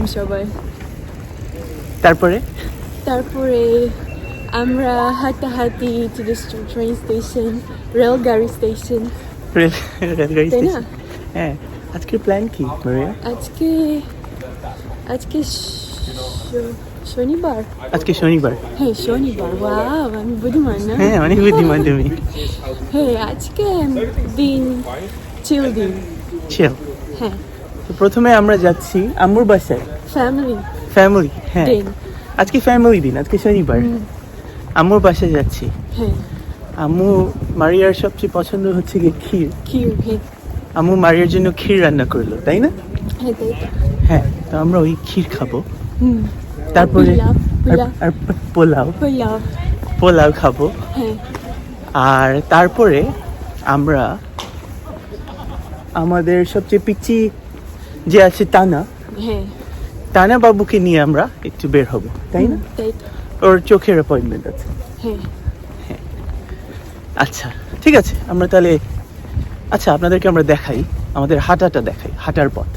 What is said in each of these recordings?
আলাইকুম সবাই তারপরে? তারপরে আমরা হাঁটাহাঁটি টু দ্য ট্রেন স্টেশন রেলগাড়ি স্টেশন রেল রেলগাড়ি? স্টেশন হ্যাঁ। আজকের প্ল্যান কি মারিয়া আজকে আজকে শনিবার। আজকে শনিবার। হ্যাঁ শনিবার। ওয়াও আমি বুদ্ধিমান না? হ্যাঁ অনেক বুদ্ধিমান তুমি। হ্যাঁ আজকে দিন চিল দিন। চিল হ্যাঁ। প্রথমে আমরা যাচ্ছি আম্মুর বাসায়। ফ্যামিলি ফ্যামিলি হ্যাঁ। আজকে ফ্যামিলি দিন আজকে শনিবার। আম্মুর বাসায় যাচ্ছি। হ্যাঁ। আম্মু মারিয়ার সবচেয়ে পছন্দ হচ্ছে গিয়ে ক্ষীর। কি হ্যাঁ। আম্মু মারিয়ার জন্য ক্ষীর রান্না করল তাই না? হ্যাঁ তাই তো। হ্যাঁ আমরা ওই ক্ষীর খাব। তারপরে পোলাও, পোলাও। আর- পোলাও। পোলাও। খাব। হ্যাঁ। আর তারপরে আমরা আমাদের সবচেয়ে পিচি যে আছে টানা হ্যাঁ। টানা বাবুকে নিয়ে আমরা একটু বের হব তাই না? ওর চোখের অ্যাপয়েন্টমেন্ট আছে। হ্যাঁ। আচ্ছা ঠিক আছে আমরা তাহলে আচ্ছা আপনাদেরকে আমরা দেখাই আমাদের হাঁটাটা দেখাই হাঁটার পথ।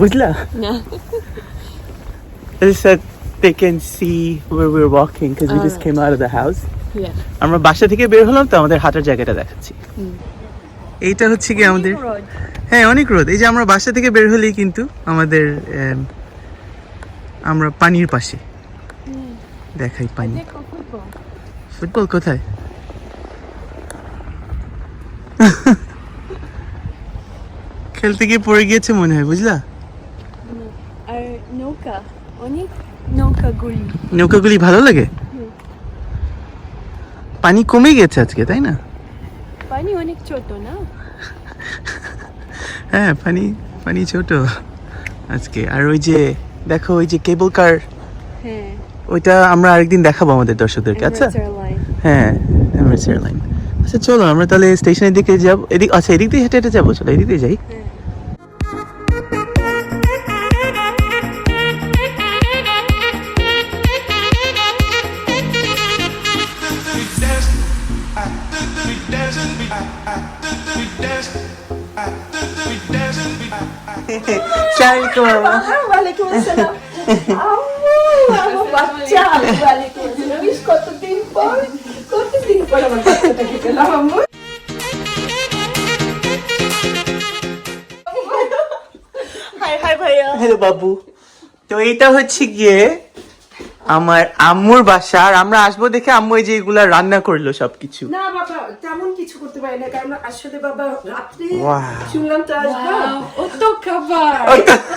বুঝলা? so they can see where we're walking because we just came out of the house. Yeah. আমরা বাসা থেকে বের হলাম তো আমাদের হাঁটার জায়গাটা দেখাচ্ছি। এইটা হচ্ছে কি আমাদের হ্যাঁ অনেক রোদ। এই যে আমরা বাসা থেকে বের হলেই কিন্তু আমাদের আমরা পানির পাশে দেখাই পানি। ফুটবল কোথায়? খেলতে গিয়ে পড়ে গিয়েছে মনে হয় বুঝলা? আর নৌকা অনেক নৌকা গুলি নৌকাগুলি ভালো লাগে? পানি কমে গেছে আজকে তাই না? পানি অনেক ছোট না? হ্যাঁ পানি পানি ছোট। আজকে। আর ওই যে দেখো ওই যে কেবল কার হ্যাঁ। ওইটা আমরা আরেকদিন দেখাবো আমাদের দর্শকদেরকে আচ্ছা? হ্যাঁ এমিরেটস এয়ারলাইন আচ্ছা চলো আমরা তাহলে স্টেশনের দিকে যাব। এদিক আচ্ছা এদিক দিয়ে হেঁটে হেঁটে যাব চলো এদিক দিয়ে যাই। সালামালাইকুম মামা ওয়ালাইকুম আসসালাম আম্মু আমার বাচ্চা ওয়ালাইকুম আসসালাম ইস কতদিন পর কতদিন পর আমার বাচ্চাটাকে পেলাম আম্মু হাই হাই ভাইয়া হ্যালো বাবু তো এটা হচ্ছে গিয়ে আমার আম্মুর বাসা আর আমরা আসব দেখে আম্মু এই যে এগুলা রান্না করল সবকিছু। না বাবা তেমন কিছু করতে পারি না কারণ আসলে বাবা রাত্রে শুনলাম তো আসব। অত খাবার।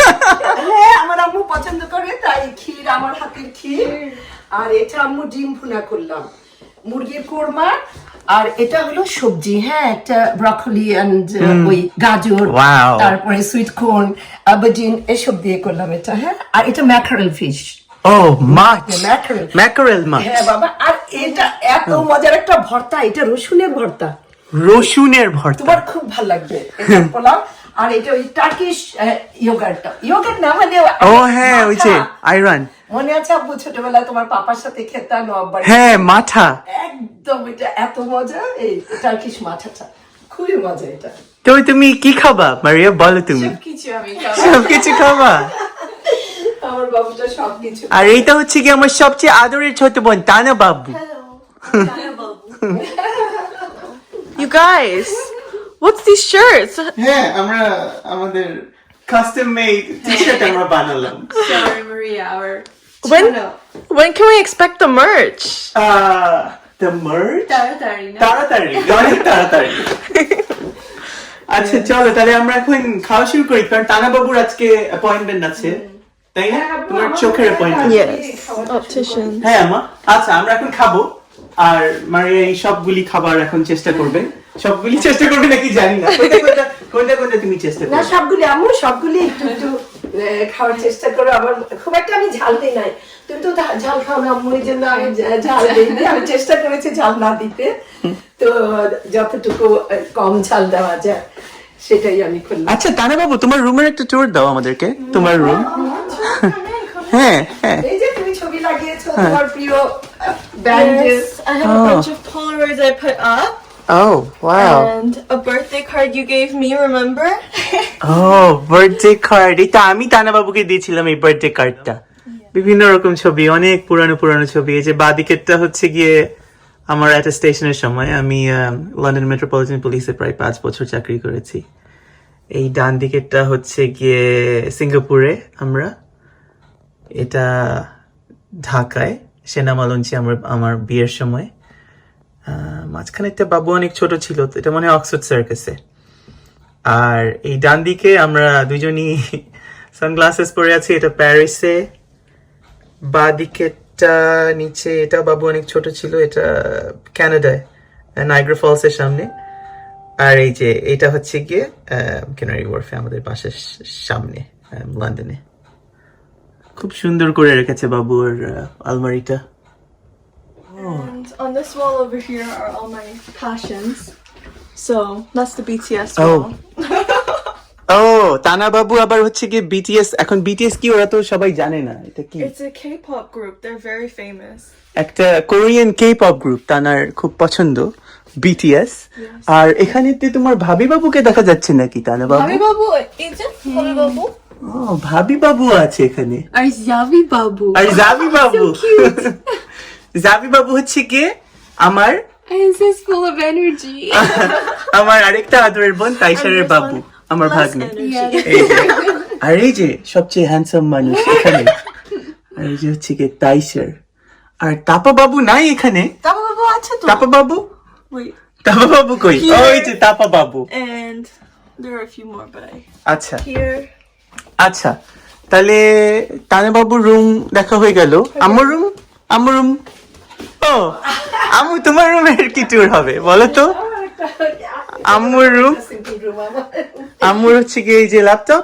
হ্যাঁ আমার আম্মু পছন্দ করে তাই ক্ষীর আমার হাতের ক্ষীর। আর এটা আম্মু ডিম ভুনা করলাম। মুরগির কোরমা আর এটা হলো সবজি হ্যাঁ একটা ব্রকলি এন্ড ওই গাজর তারপরে সুইট কর্ন আবাজিন এসব দিয়ে করলাম এটা হ্যাঁ। আর এটা ম্যাকারেল ফিশ ও মাছ ম্যাকারেল ম্যাকারেল মাছ হ্যাঁ বাবা আর এটা এত মজার একটা ভর্তা এটা রসুনের ভর্তা। রসুনের ভর্তা। তোমার খুব ভালো লাগবে এটা পোলাও আর এটা ওই টার্কিশ ইয়োগার্টটা ইয়োগার্ট না মানে ও হ্যাঁ ওই যে মাথা। আইরন মনে আছে আব্বু ছোটবেলায় তোমার পাপার সাথে খেতাম আব্বার হ্যাঁ মাথা। একদম এটা এত মজা এই টার্কিশ মাথাটা। খুবই মজা এটা। তো তুমি কি খাবা? মারিয়া বলো তুমি। কিছু আমি সবকিছু খাবা? আমার বাবুটা সবকিছু। আর এইটা হচ্ছে কি আমার সবচেয়ে আদরের ছোট বোন তানা বাবু। You guys, what's these shirts? হ্যাঁ আমরা আমাদের কাস্টম মেড টি শার্ট আমরা বানালাম। Sorry Maria our When when can we expect the merch? The merch তাড়াতাড়ি না? তাড়াতাড়ি অনেক তাড়াতাড়ি। আচ্ছা চলো তাহলে আমরা এখন খাওয়া শুরু করি কারণ টানা বাবুর আজকে অ্যাপয়েন্টমেন্ট আছে। তাই না? তোমার চোখের অ্যাপয়েন্টমেন্ট হ্যাঁ আমা আচ্ছা আমরা এখন খাব। আর মানে এই সবগুলি খাবার এখন চেষ্টা করবেন সবগুলি চেষ্টা করবে নাকি জানি না। কোনটা কোনটা তুমি চেষ্টা না সবগুলি আম্মু সবগুলি একটু একটু খাওয়ার চেষ্টা করো। আমার খুব একটা আমি ঝাল দিই নাই। তুমি তো ঝাল খাও না আম্মু জন্য আমি ঝাল দিই আমি চেষ্টা করেছি ঝাল না দিতে। তো যতটুকু কম ঝাল দেওয়া যায়। সেটাই আমি করলাম। আচ্ছা বাবু তোমার রুমের একটা ট্যুর দাও আমাদেরকে। তোমার রুম হ্যাঁ হ্যাঁ। এই যে তুমি ছবি লাগিয়েছো তোমার প্রিয় have a bunch of Polaroids I put up. O wow and a birthday card you gave me, remember? ও বার্থডে কার্ড এটা আমি তানা বাবুকে দিয়েছিলাম এই বার্থডে কার্ডটা বিভিন্ন রকম ছবি অনেক পুরানো পুরানো ছবি। এই যে বাদিকেরটা হচ্ছে গিয়ে আমার অ্যাটেস্টেশনের সময় আমি লন্ডন মেট্রোপলিটন পুলিশে প্রায় পাঁচ বছর চাকরি করেছি। এই ডান দিকেরটা হচ্ছে গিয়ে সিঙ্গাপুরে আমরা। এটা ঢাকায় সেনামালঞ্চি আমার আমার বিয়ের সময়। মাঝখানে একটা বাবু অনেক ছোট ছিল, তো এটা মনে হয় অক্সফোর্ড সার্কাসে আর এই ডান দিকে আমরা দুজনই সানগ্লাসেস পরে আছি, এটা প্যারিসে বা দিকেরটা নিচে এটা বাবু অনেক ছোট ছিল এটা ক্যানাডায় নাইগ্রা ফলসের সামনে আর এই যে এটা হচ্ছে গিয়ে কেনারি ওয়ার্ফে আমাদের পাশের সামনে লন্ডনে খুব সুন্দর করে রেখেছে বাবুর আলমারিটা And on this wall over here are all my passions. So that's the BTS wall. Oh. ও তানা বাবু আবার হচ্ছে গিয়ে বিটিএস এখন বিটিএস কি ওরা তো সবাই জানে না এটা কি It's a K-pop group. They're very famous. একটা কোরিয়ান কে পপ গ্রুপ তানার খুব পছন্দ বিটিএস আর এখানে তো তোমার ভাবি বাবুকে দেখা যাচ্ছে নাকি তানা বাবু Babu, is it Babu? ও ভাবি বাবু আছে এখানে Our Zavi Babu. আর জাবি বাবু জাবি বাবু হচ্ছে গিয়ে আমার This is full of energy. আমার আরেকটা আদরের বোন তাইসারের বাবু আমার ভাগ্নে। আর এই যে সবচেয়ে হ্যান্ডসাম মানুষ এখানে আর এই যে হচ্ছে গিয়ে তাইসার আর তাপা বাবু নাই এখানে? Babu, আছে তো? তাপা বাবু. তাপা বাবু কই? ওই যে তাপা বাবু And there are a few more, but I আচ্ছা। Here. আচ্ছা তাহলে তানে বাবুর রুম দেখা হয়ে গেল। আমার রুম আমার রুম ও আমু তোমার রুমের কি ট্যুর হবে বলো তো? আম্মুর রুম আম্মুর হচ্ছে কি এই যে ল্যাপটপ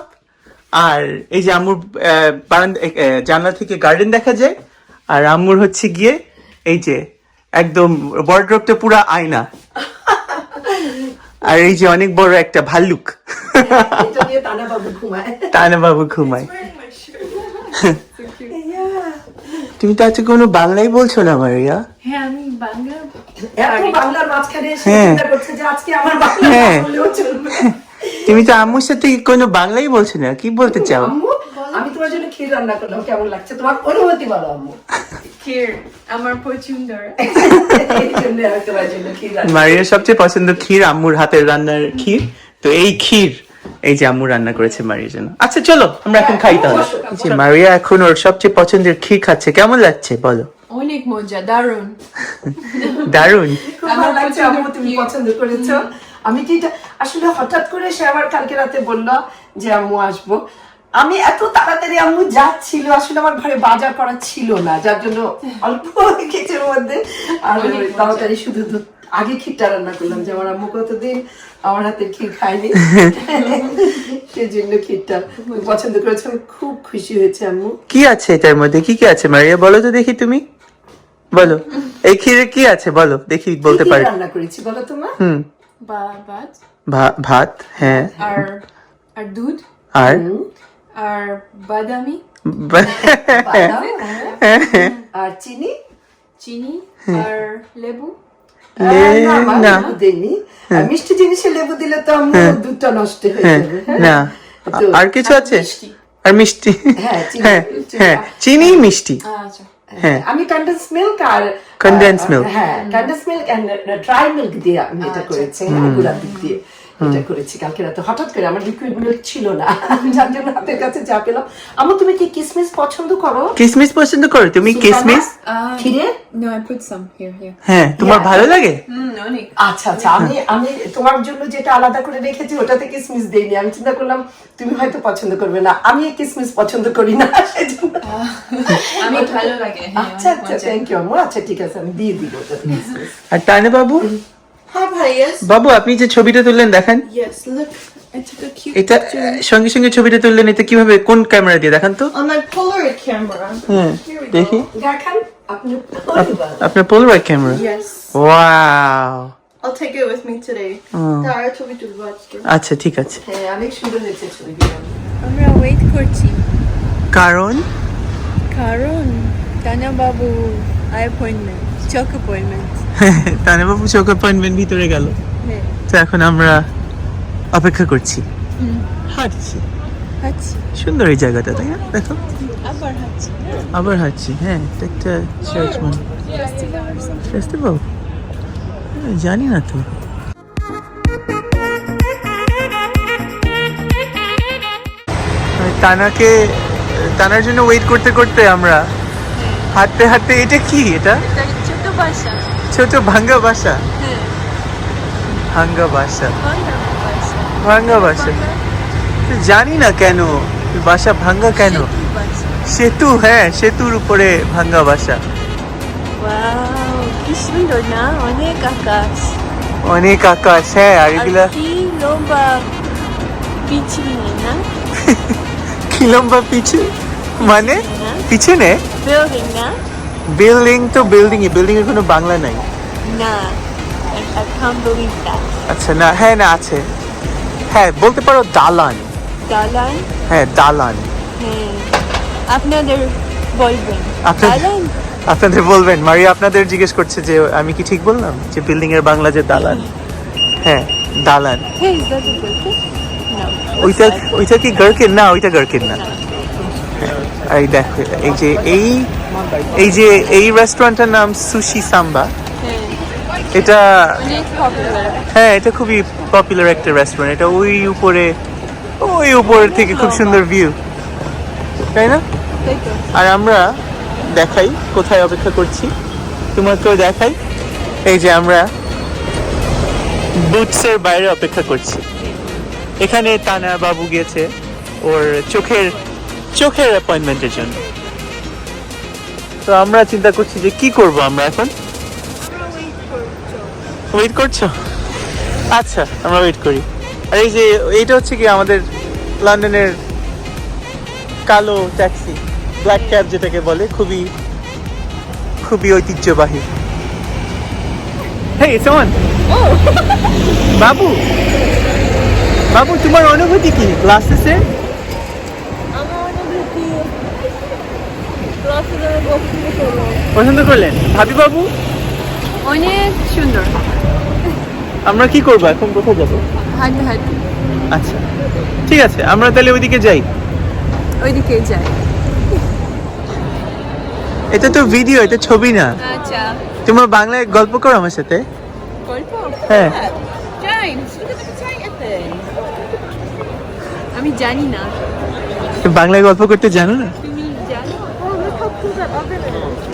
আর এই যে আম্মুর জানলা থেকে গার্ডেন দেখা যায়। আর আম্মুর হচ্ছে গিয়ে এই যে একদম বর্ড্রপটা পুরা আয়না। আর এই যে অনেক বড় একটা ভাল্লুক। তানা বাবু ঘুমায় তানা বাবু ঘুমায় Wearing my shirt. তুমি তো আজকে কোনো বাংলাই বলছো না মারিয়া? হ্যাঁ আমি বাংলা এত বাংলার মাঝখানে এসে হ্যাঁ। চিন্তা করছে যে আজকে আমার বাংলা হ্যাঁ। বললেও চলবে। তুমি তো আম্মুর সাথে কোনো বাংলাই বলছো না কি বলতে চাও? আমি তোমার জন্য ক্ষীর রান্না করলাম কেমন লাগছে? তোমার অনুমতি বলো আম্মু। Here, আমার ক্ষীর রান্না মারিয়ার সবচেয়ে পছন্দ ক্ষীর আম্মুর হাতের রান্নার ক্ষীর। তো এই ক্ষীর এই যে আম্মু রান্না করেছে মারিয়ার জন্য। আচ্ছা চলো আমরা এখন খাই তাহলে। যে মারিয়া এখন ওর সবচেয়ে পছন্দের ক্ষীর খাচ্ছে। কেমন লাগছে বলো? অনেক মজা দারুণ। দারুণ। খুব ভালো লাগছে আম্মু তুমি পছন্দ করেছ। আমি কি আসলে হঠাৎ করে সে আমার কালকে রাতে বলল যে আম্মু আসব। আমি এত তাড়াতাড়ি আম্মু যাচ্ছিল। আসলে আমার ঘরে বাজার করা ছিল না যার জন্য অল্প কিছুর মধ্যে। আর তাড়াতাড়ি শুধু দুধ- আগে ক্ষীরটা রান্না করলাম যে আমার আম্মু কতদিন আমার হাতের ক্ষীর খায়নি। সেজন্য ক্ষীরটা পছন্দ করেছে আমি খুব খুশি হয়েছে আম্মু। কি আছে এটার মধ্যে? কি কি আছে মারিয়া? বলো তো দেখি তুমি। বলো। এই ক্ষীরে কি আছে? বলো দেখি বলতে পারি। রান্না করেছি বলো তোমার হুম। বা ভাত। ভাত হ্যাঁ। আর আর দুধ। আর? আর বাদামি। বাদাম, হ্যাঁ। আর চিনি। চিনি আর লেবু। না, মা, না। আর মিষ্টি জিনিসে লেবু দিলে তো আমরা দুধটা নষ্ট হয়ে হ্যাঁ যাবে হ্যাঁ? না। আর কিছু আছে? আর মিষ্টি? হ্যাঁ, চিনি। হ্যাঁ হ্যাঁ চিনি মিষ্টি। আচ্ছা হ্যাঁ। আমি কন্ডেন্স মিল্ক আর কন্ডেন্স মিল্ক হ্যাঁ condense milk and dry milk দিয়ে আমি এটা করেছি হ্যাঁ, দিক দিয়ে। এটা করেছি কালকে রাতে। হঠাৎ করে আমার লিকুইড মিল্ক ছিল না। যার জন্য হাতের কাছে যা পেলাম। আমু তুমি কি কিসমিস পছন্দ করো? কিসমিস পছন্দ করো? তুমি কিসমিস? খিরে No, I put some here, here. হ্যাঁ তোমার ভালো লাগে? অনেক। আচ্ছা আচ্ছা আমি আমি তোমার জন্য যেটা আলাদা করে রেখেছি ওটাতে কিসমিস দেইনি। আমি চিন্তা করলাম তুমি হয়তো পছন্দ করবে না। আমি কিসমিস পছন্দ করি না সেজন্য। আমি ভালো লাগে হ্যাঁ, আচ্ছা আচ্ছা। থ্যাংক ইউ আচ্ছা ঠিক আছে আমি দিয়ে দিব আর তানে বাবু? Bhai, yes? বাবু আপনি যে ছবিটা তুললেন দেখেন। Cute এটা সঙ্গে সঙ্গে ছবিটা তুললেন এটা কীভাবে কোন ক্যামেরা দিয়ে? দেখান তো। হ্যাঁ. দেখি। দেখান আপনি আপনার Polaroid camera. Wow I'll take it with me today. It. আচ্ছা ঠিক আছে। হ্যাঁ আমরা ওয়েট করছি। কারণ? কারণ টানা বাবু অ্যাপয়েন্টমেন্ট চোখ অ্যাপয়েন্টমেন্ট বাবু চোখ অ্যাপয়েন্টমেন্ট ভিতরে গেল। হ্যাঁ। তো এখন আমরা অপেক্ষা করছি। হাঁটছি। হাঁটছি। সুন্দর এই জায়গাটা তাই না? দেখো। আবার হাঁটছি আবার হাঁটছি হ্যাঁ এটা একটা চার্চ মানে ফেস্টিভ্যাল জানি না তো। তানাকে তানার জন্য ওয়েট করতে করতে আমরা হাঁটতে হাঁটতে এটা কি? এটা বাসা ছোট ভাঙ্গা বাসা হ্যাঁ। ভাঙ্গা বাসা ভাঙ্গা বাসা জানি না কেন বাসা ভাঙ্গা কেন? সেতু হ্যাঁ সেতুর উপরে ভাঙ্গা বাসা কি সুন্দর না? অনেক আকাশ। অনেক আকাশ হ্যাঁ আর এগুলা কি লম্বা পিছনে না? কি লম্বা পিছু মানে? পিছনে বিল্ডিং না? বিল্ডিং তো বিল্ডিং বিল্ডিং এর কোনো বাংলা নাই। না I, I can't believe that আচ্ছা না হ্যাঁ না আছে। হ্যাঁ বলতে পারো দালান। দালান? হ্যাঁ দালান। হ্যাঁ আপনাদের বলবেন। আপনাদের- দালান? আপনাদের বলবেন। মারিয়া আপনাদের জিজ্ঞেস করছে যে আমি কি ঠিক বললাম? যে বিল্ডিং এর বাংলা যে দালান? হ্যাঁ দালান? No. ওইটা ওইটা কি গার্কিন না ওইটা গার্কিন না। এই দেখো এই যে এই এই যে এই রেস্টুরেন্টের নাম সুশি সাম্বা হ্যাঁ, এটা হ্যাঁ এটা খুবই পপুলার একটা রেস্টুরেন্ট এটা ওই উপরে ওই উপর থেকে খুব সুন্দর ভিউ তাই না? আর আমরা দেখাই কোথায় অপেক্ষা করছি। তোমাকেও দেখাই। এই যে আমরা বুটসের বাইরে অপেক্ষা করছি। এখানে তানা বাবু গিয়েছে। ওর চোখের চোখের অ্যাপয়েন্টমেন্টের জন্য। তো আমরা চিন্তা করছি যে কি করব আমরা এখন? ওয়েট করছ? আচ্ছা আমরা ওয়েট করি। আর এই যে এইটা হচ্ছে কি আমাদের লন্ডনের কালো ট্যাক্সি ব্ল্যাক ক্যাব যেটাকে বলে খুবই খুবই ঐতিহ্যবাহী। হেই সোমন বাবু! বাবু তোমার অনুভূতি কি? গ্লাসেসে পছন্দ করলেন ভাবি বাবু অনেক সুন্দর। আমরা কি করব? এখন কোথায় যাব? হাঁটতে হাঁটতে। আচ্ছা। ঠিক আছে আমরা তাহলে ওইদিকে যাই। ওইদিকে যাই। এটা তো ভিডিও এটা ছবি না। আচ্ছা। তোমরা বাংলায় গল্প করো আমার সাথে। গল্প? হ্যাঁ। আমি জানি না। বাংলায় গল্প করতে জানো না? cool that oven is.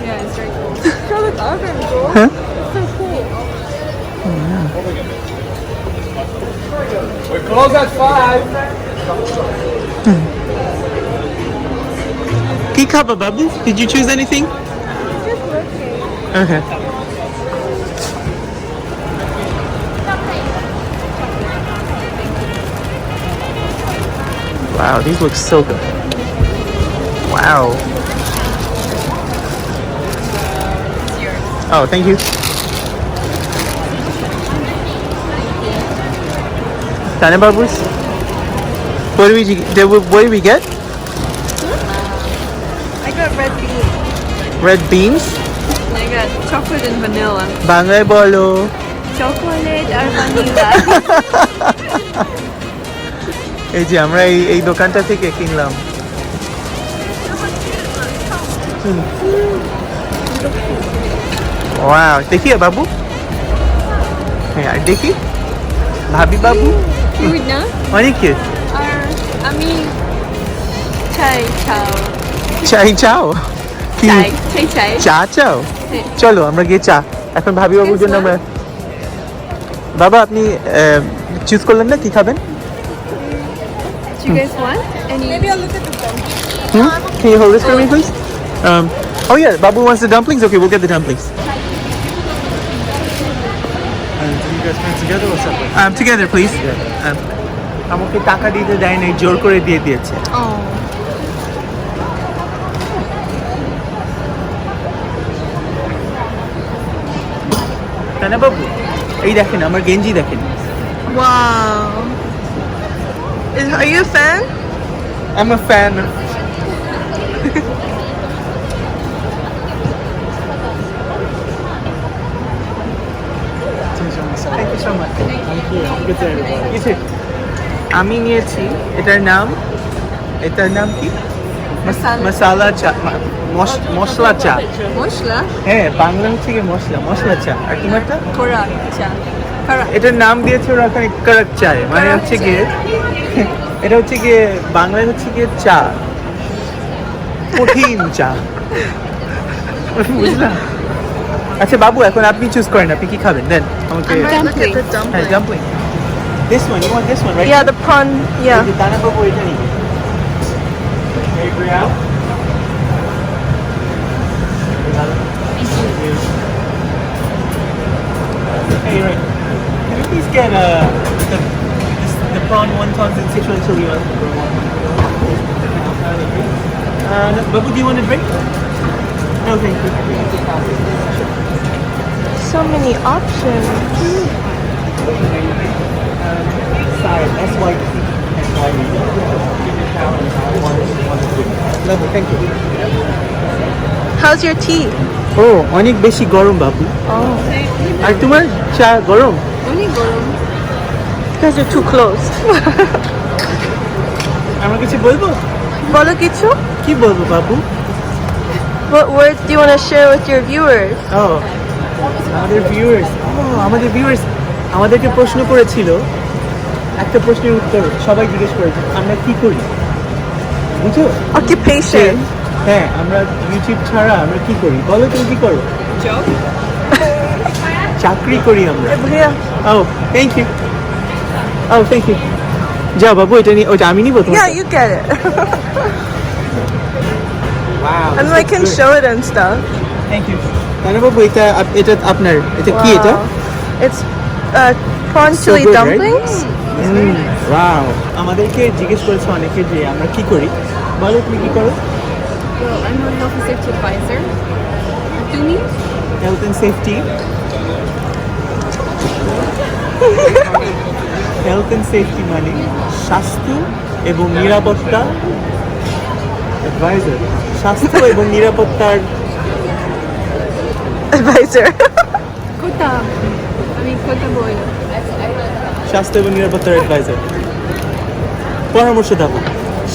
Yeah, it's very cool. Look Show this oven, cool. Huh? It's so cool. Oh, wow. We close at five. Hmm. Can you cup of bubbles? Did you choose anything? Just looking. Okay. Wow, these look so good. Wow. Oh, thank you. Tanya Babus? What do we did we- what did we get? I got red beans. Red beans? I got chocolate and vanilla. বাংলায় বলো Chocolate আর vanilla. এই যে আমরা এই এই দোকানটা থেকে কিনলাম ওয়াও দেখি বাবু হ্যাঁ আর দেখি ভাবি বাবু Food না? অনেক কিউট আর আমি চাই চাও চাই চাও কি চাই চাই চাই চা চাও হ্যাঁ। চলো আমরা গিয়ে চা এখন ভাবি বাবুর জন্য আমরা বাবা আপনি চুজ করলেন না কি খাবেন Do you guys want any? Maybe I'll look at the phone. Hmm? Can you hold this for me, please? Um, oh yeah, Babu wants the dumplings. Okay, we'll get the dumplings. Um, together, please. Yeah. Um, আমাকে টাকা দিতে দেয় নাই জোর করে দিয়ে দিয়েছে Oh. তাই না বাবু এই দেখেন আমার গেঞ্জি দেখেন Wow. Is, are you a fan? I'm a fan আমি নিয়েছি এটার নাম এটার নাম কি? মশালা। চা মশ- মশলা চা। মশলা? হ্যাঁ বাংলা হচ্ছে কি মশলা মশলা চা। আর তোমারটা চা। এটার নাম দিয়েছে ওরা ওখানে করক চায় মানে হচ্ছে গিয়ে এটা হচ্ছে গিয়ে বাংলায় হচ্ছে গিয়ে চা। কঠিন চা। বুঝলাম আচ্ছা বাবু এখন আপনি চুজ করেন আপনি কি খাবেন দেন আমাকে Look at the হ্যাঁ dumpling. Dumpling this one you want this one right Yeah, the prawn. Yeah. দানা বাবু এটা নিবে Hey, Brielle. Hey, right. Can you please get uh, the, this, the prawn wontons and Sichuan chili one? Uh, no, Babu, do you want a drink? No, thank you. So many options. Sorry, S-Y-T. Lovely, thank you. How's your tea? ও অনেক বেশি গরম বাবু Oh. আর তোমার চা গরম অনেক গরম Because you're too close. আমার কিছু বলবো বলো কিছু? কি বলবো বাবু What words do you want to share with your viewers? ও আমাদের ভিউয়ার্স ও আমাদের ভিউয়ার্স আমাদেরকে প্রশ্ন করেছিল একটা প্রশ্নের উত্তর সবাই জিজ্ঞেস করেছে আমরা কি করি? বুঝো Occupation. হ্যাঁ আমরা ইউটিউব ছাড়া আমরা কি করি? বলো তুমি কি করো? চাকরি করি আমরা. ও থ্যাংক ইউ ও থ্যাংক ইউ যাও বাবু এটা নিয়ে ওটা আমি নিবো Yeah, you get it. and I can show it and stuff. Thank you তাহলে বাবু এটা এটা আপনার এটা কি এটা? Chili good, right? dumplings. Wow আমাদেরকে জিজ্ঞেস করেছে অনেকে যে আমরা কি করি। বলো তুমি কি করো? Well, I'm a health and safety advisor. তুমি? Health and safety health and safety মানে স্বাস্থ্য এবং নিরাপত্তা অ্যাডভাইজার স্বাস্থ্য এবং নিরাপত্তার Advisor. কোথা আমি কোথা বই স্বাস্থ্য এবং নিরাপত্তার অ্যাডভাইজার পরামর্শদাতা.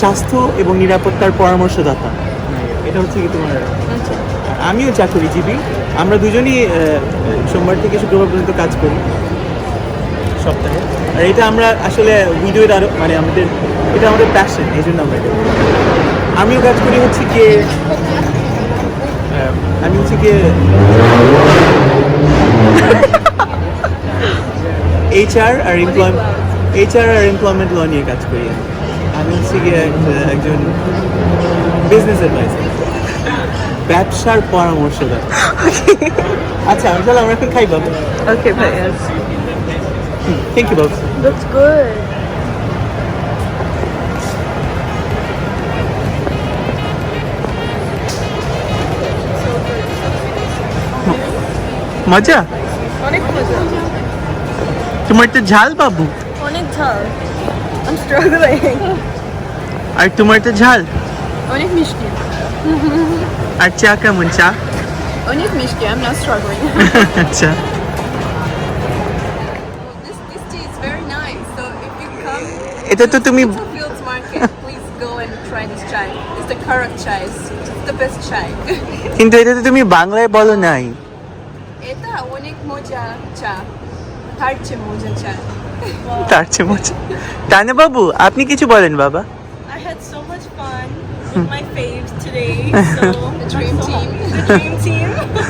স্বাস্থ্য এবং নিরাপত্তার পরামর্শদাতা। এটা হচ্ছে কি তোমার? আচ্ছা। আমিও চাকরিজীবী। আমরা দুজনই সোমবার থেকে শুক্রবার পর্যন্ত কাজ করি। সপ্তাহে। আর এটা আমরা আসলে ভিডিওর আরও মানে আমাদের এটা আমাদের প্যাশন এই জন্য আমরা আমিও কাজ করি হচ্ছে গিয়ে আমি হচ্ছে গিয়ে এইচআর আর এমপ্লয় এইচআর আর এমপ্লয়মেন্ট ল নিয়ে কাজ করি আমি। হচ্ছে গিয়ে একজন বিজনেস অ্যাডভাইজার ব্যবসার পরামর্শদাতা আচ্ছা আমি তাহলে আমরা এখন খাই বাবু Okay, but yes. Thank you Babu Looks good. মজা? তোমার তো ঝাল বাবু। অনেক ঝাল। আই স্ট্রাগলিং আর তোমার তো ঝাল? অনেক মিষ্টি। আর চা কেমন চা? অনেক মিষ্টি আই এম নট স্ট্রাগলিং আচ্ছা এটা তো তুমি কিন্তু এটা তো তুমি বাংলায় বলো নাই। এটা অনেক মজা চা। তার চেয়ে মজা চা। তার চেয়ে মজা বাবু আপনি কিছু বলেন বাবা। I had so much fun with my faves today. So The dream team. the dream team.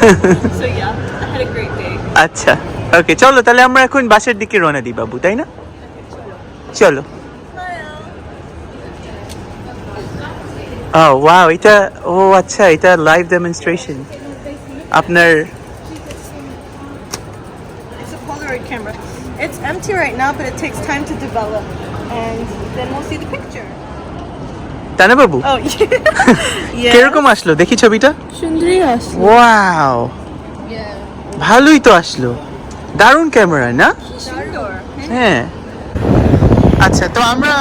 so yeah, I had a great day. আচ্ছা ওকে চলো তাহলে আমরা এখন বাসের দিকে রওনা দিই বাবু তাই না? চলো। ও ওয়াও এটা ও আচ্ছা এটা লাইভ ডেমনস্ট্রেশন আপনার It's empty right now, but it takes time to develop, and then we'll see the picture. তানা বাবু? Oh yeah. কীরকম আসলো? দেখি ছবিটা? সুন্দরী আসলো। ওয়াও ভালোই তো আসলো। দারুণ ক্যামেরা না? সুন্দর হ্যাঁ। আচ্ছা তো আমরা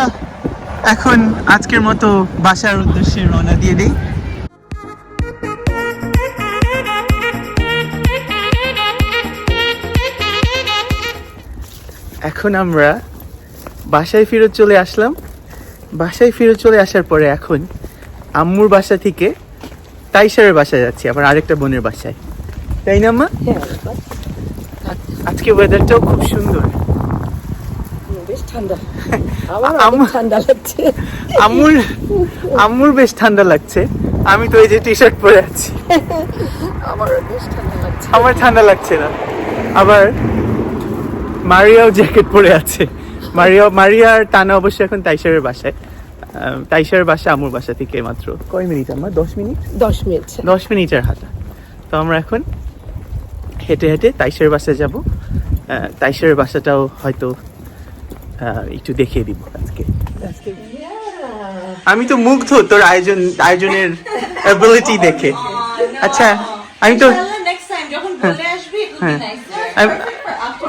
এখন আজকের মতো বাসার উদ্দেশ্যে রওনা দিয়ে দিই। এখন আমরা বাসায় ফেরত চলে আসলাম। বাসায় ফেরত চলে আসার পরে এখন আম্মুর বাসা থেকে তাইসারের বাসায় যাচ্ছি আবার আরেকটা বোনের বাসায়। তাই না হ্যাঁ আজকে ওয়েদারটাও খুব সুন্দর। বেশ ঠান্ডা। আমার ঠান্ডা লাগছে। আম্মুর আম্মুর বেশ ঠান্ডা লাগছে। আমি তো এই যে টি শার্ট পরে আছি। আমার বেশ ঠান্ডা লাগছে। আমার ঠান্ডা লাগছে না। আবার মারিয়াও জ্যাকেট পরে আছে। মারিয়া মারিয়ার টানা অবশ্য এখন তাইসারের বাসায়। আহ, তাইসারের বাসা আমুর বাসা থেকে মাত্র কয় মিনিট আমার দশ মিনিট? দশ মিনিট। দশ মিনিটের হাঁটা। তো আমরা এখন হেঁটে হেঁটে তাইসের বাসায় যাব। তাইসের বাসাটাও হয়তো একটু দেখিয়ে দিব আজকে। আজকে আমি তো মুগ্ধ তোর আয়োজন আয়োজনের অ্যাবিলিটি দেখে। আচ্ছা আমি তো হ্যাঁ।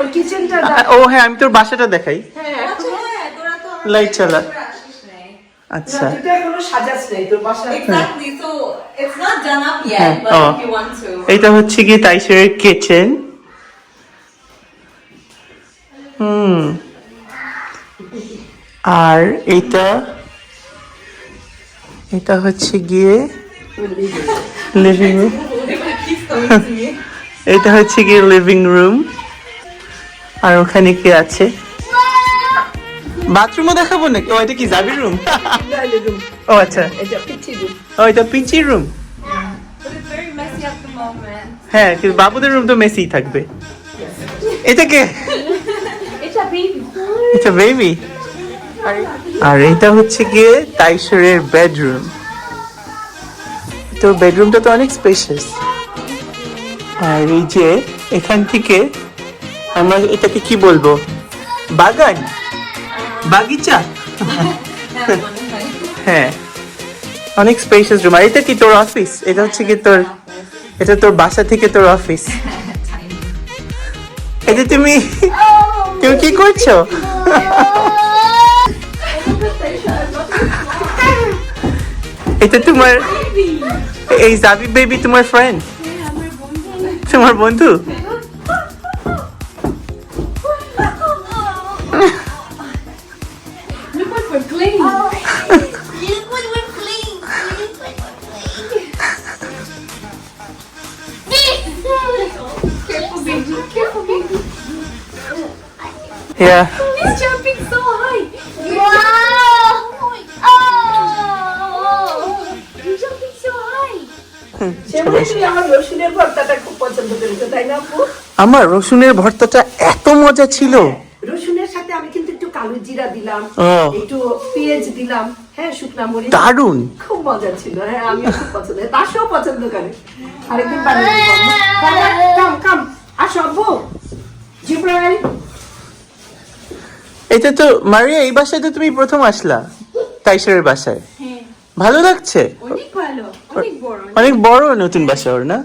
ওর কিচেনটা ও হ্যাঁ আমি তোর বাসাটা দেখাই। আচ্ছা হ্যাঁ তোরা লাইট চালা। আচ্ছা। yet, হ্যাঁ, হচ্ছে কি তাইসের কিচেন হুম। আর এটা এটা হচ্ছে গিয়ে লিভিং রুম এটা হচ্ছে গিয়ে লিভিং রুম আর ওখানে কি আছে? বাথরুমও দেখাবো নাকি? ও, এটা কি যাবি রুম ও আচ্ছা। ও এটা পিচি রুম. হ্যাঁ কিন্তু বাবুদের রুম তো মেসি থাকবে। এটা কে. এটা বেবি আর এটা হচ্ছে গিয়ে তাইসরের বেডরুম তো বেডরুমটা তো অনেক স্পেশাস আর এই যে এখান থেকে আমরা এটাকে কি বলব? বাগান? বাগিচা? হ্যাঁ। অনেক স্পেশাস রুম আর এটা কি তোর অফিস এটা হচ্ছে কি তোর, এটা তোর বাসা থেকে তোর অফিস এটা তুমি তুমি কি করছ? এটা তোমার, এই জাবি বেবি তোমার ফ্রেন্ড তোমার বন্ধু? আমার রসুনের ভর্তাটা এত মজা ছিল। রসুনের সাথে আমি কিন্তু একটু কালো জিরা দিলাম একটু পেঁয়াজ দিলাম হ্যাঁ শুকনা মরিচ। দারুণ। খুব মজা ছিল হ্যাঁ আমি খুব পছন্দ তাসও পছন্দ করে। আরেকদিন বানিয়ে দেবো কাম কাম আসো আব্বু। জিব্রাইল। এটা তো মারিয়া এই বাসায় তো তুমি প্রথম আসলা তাইসরের বাসায়। ভালো লাগছে? অনেক ভালো অনেক বড়। অনেক বড় নতুন বাসা ওর না?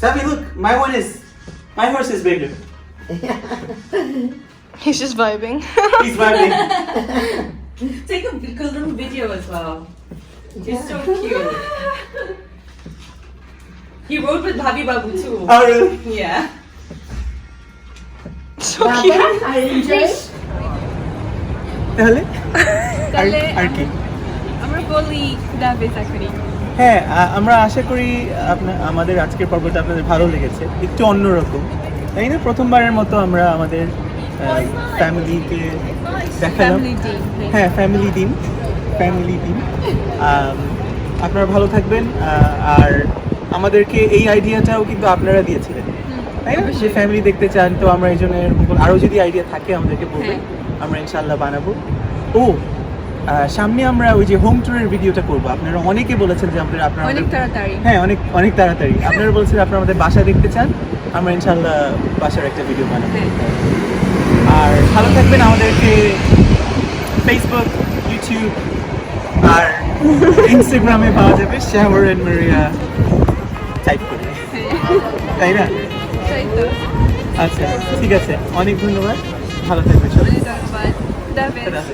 Sabi this is fun Sabi look my one is my horse is bigger He's just vibing. He's vibing. Take a good little video as well. He's so cute. He rode with Bhabi Babu too. Oh, really? Yeah. So cute. I enjoy তাহলে তাহলে আর কি আমরা বলি খুদাহাফেজ করি হ্যাঁ আমরা আশা করি আপনার আমাদের আজকের পর্বটা আপনাদের ভালো লেগেছে। একটু অন্যরকম তাই না? প্রথমবারের মতো আমরা আমাদের ফ্যামিলিকে দেখালাম। হ্যাঁ ফ্যামিলি দিন ফ্যামিলি দিন আপনারা ভালো থাকবেন আর আমাদেরকে এই আইডিয়াটাও কিন্তু আপনারা দিয়েছিলেন। তাই না? যে ফ্যামিলি দেখতে চান তো আমরা এই জন্য আরও যদি আইডিয়া থাকে আমাদেরকে বলবেন। আমরা ইনশাল্লাহ বানাবো। ও সামনে আমরা ওই যে হোম ট্যুরের ভিডিওটা করব। আপনারা অনেকে বলেছেন যে আপনারা আপনারা অনেক তাড়াতাড়ি। হ্যাঁ অনেক অনেক তাড়াতাড়ি। আপনারা বলছেন আপনারা আমাদের বাসা দেখতে চান আমরা ইনশাল্লাহ বাসার একটা ভিডিও বানাবো। আর ভালো থাকবেন আমাদেরকে ফেসবুক ইউটিউব আর ইনস্টাগ্রামে পাওয়া যাবে শ্যামর এন্ড মারিয়া টাইপ করে। তাই না? আচ্ছা ঠিক আছে। অনেক ধন্যবাদ। ভালো থাকবেন সবাই। ধন্যবাদ।